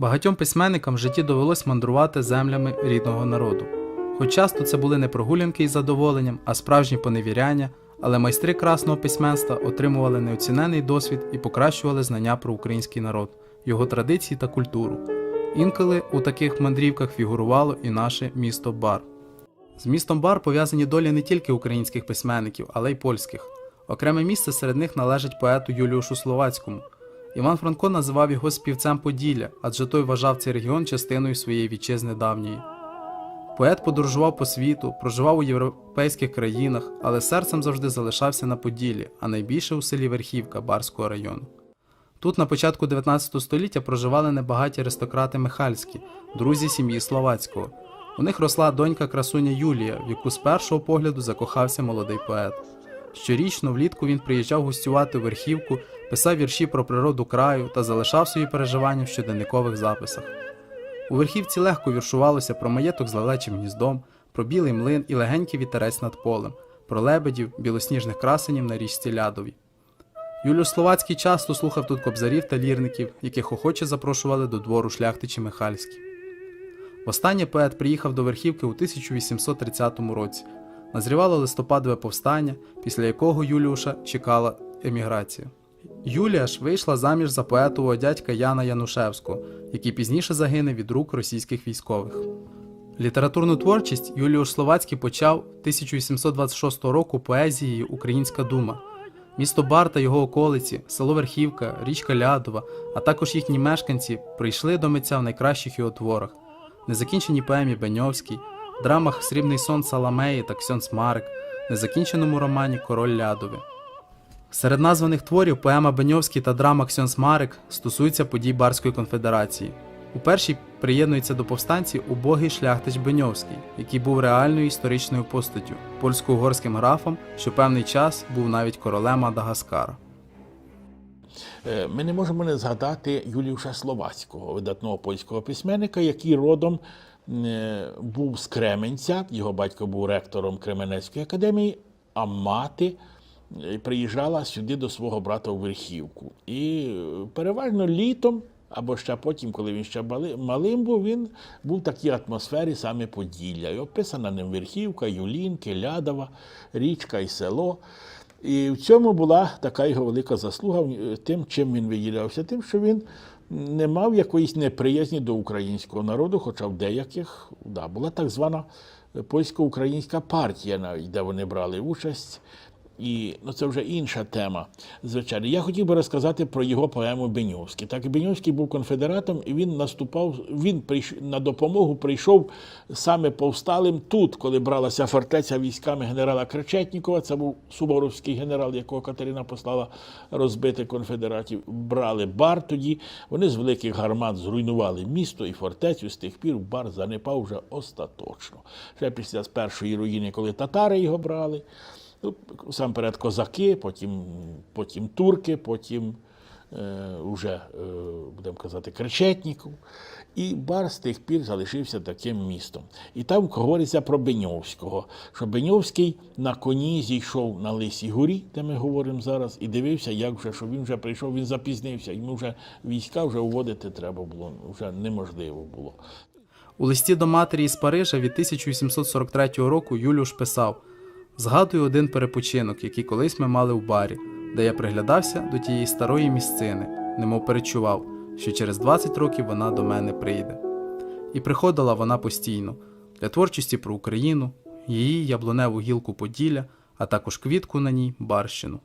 Багатьом письменникам в житті довелось мандрувати землями рідного народу. Хоч часто це були не прогулянки із задоволенням, а справжні поневіряння, але майстри красного письменства отримували неоцінений досвід і покращували знання про український народ, його традиції та культуру. Інколи у таких мандрівках фігурувало і наше місто Бар. З містом Бар пов'язані долі не тільки українських письменників, але й польських. Окреме місце серед них належить поету Юліушу Словацькому. Іван Франко називав його співцем Поділля, адже той вважав цей регіон частиною своєї вітчизни давньої. Поет подорожував по світу, проживав у європейських країнах, але серцем завжди залишався на Поділлі, а найбільше у селі Верхівка Барського району. Тут на початку 19 століття проживали небагаті аристократи Михальські, друзі сім'ї Словацького. У них росла донька красуня Юлія, в яку з першого погляду закохався молодий поет. Щорічно влітку він приїжджав гостювати у верхівку, писав вірші про природу краю та залишав свої переживання в щоденникових записах. У верхівці легко віршувалося про маєток з лелечим гніздом, про білий млин і легенький вітерець над полем, про лебедів, білосніжних красенів на річці Лядовій. Юліуш Словацький часто слухав тут кобзарів та лірників, яких охоче запрошували до двору шляхтичі Михальські. Востаннє поет приїхав до верхівки у 1830 році. Назрівало листопадове повстання, після якого Юліуша чекала еміграція. Юлія ж вийшла заміж за поетового дядька Яна Янушевського, який пізніше загине від рук російських військових. Літературну творчість Юліуш Словацький почав 1826 року поезією Українська дума. Місто Бар та його околиці, село Верхівка, річка Лядова, а також їхні мешканці прийшли до митця в найкращих його творах: незакінченій поемі Беньовський, драмах Срібний сон Саламеї та Ксьонс Марик, незакінченому романі Король Лядові. Серед названих творів поема Беньовський та драма Ксьонс Марик стосуються подій Барської конфедерації. У першій приєднується до повстанців убогий шляхтич Беньовський, який був реальною історичною постаттю, польсько-угорським графом, що певний час був навіть королем Мадагаскара. Е, Ми не можемо не згадати Юліуша Словацького, видатного польського письменника, який родом був з Кременця. Його батько був ректором Кременецької академії, а мати е, приїжджала сюди до свого брата у Верхівку. І е, переважно літом. Або ще потім, коли він ще малим був, він був в такій атмосфері саме Поділля. І описана ним Верхівка, Юлінки, Лядова, річка і село. І в цьому була така його велика заслуга е, тим, чим він виділявся, тим, що він не мав якоїсь неприязні до українського народу, хоча в деяких да, була так звана польсько-українська партія, навіть де вони брали участь. І ну, це вже інша тема. Звичайно, я хотів би розказати про його поему Беньовський. Так, Беньовський був конфедератом, і він наступав. Він прийш... на допомогу прийшов саме повсталим тут, коли бралася фортеця військами генерала Кречетнікова. Це був суворовський генерал, якого Катерина послала розбити конфедератів. Брали бар тоді. Вони з великих гармат зруйнували місто і фортецю. З тих пір бар занепав вже остаточно. Ще після першої руїни, коли татари його брали. Ну, сам перед козаки, потім, потім турки, потім е, вже, е, будемо казати, Кречетніков. І бар з тих пір залишився таким містом. І там говориться про Беньовського, що Беньовський на коні зійшов на Лисій горі, де ми говоримо зараз, і дивився, як вже, що він вже прийшов, він запізнився. Йому вже війська вже уводити треба було, вже неможливо було. У листі до матері із Парижа від 1843 року Юліуш писав: Згадую один перепочинок, який колись ми мали в барі, де я приглядався до тієї старої місцини, немов перечував, що через 20 років вона до мене прийде. І приходила вона постійно для творчості про Україну, її яблуневу гілку Поділля, а також квітку на ній барщину.